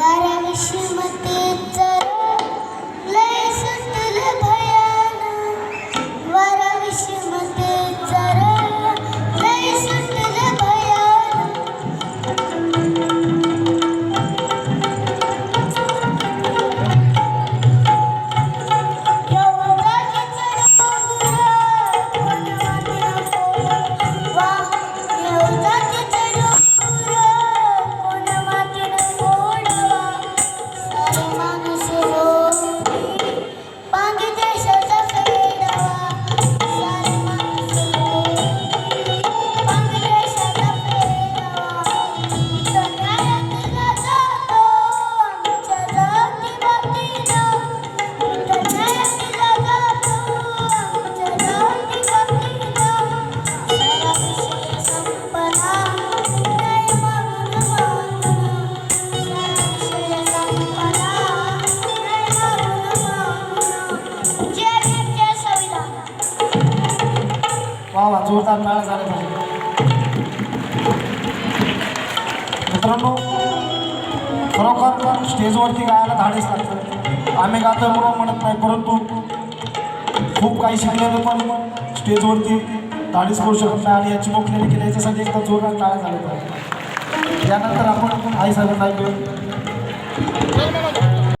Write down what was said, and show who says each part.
Speaker 1: Bara Vishnu Mate जोरदार टाळ्या झाल्या पाहिजे. मित्रांनो खरोखर स्टेजवरती गायला धाडीच लागतं. आम्ही गातो म्हणून म्हणत नाही परंतु खूप काही शिकलेलं पण स्टेजवरती धाडीच करू शकत नाही आणि याची मोकलेली केली याच्यासाठी एकदा जोरदार टाळ्या झाल्या पाहिजे. त्यानंतर आपण आई साहेबांना ऐकलं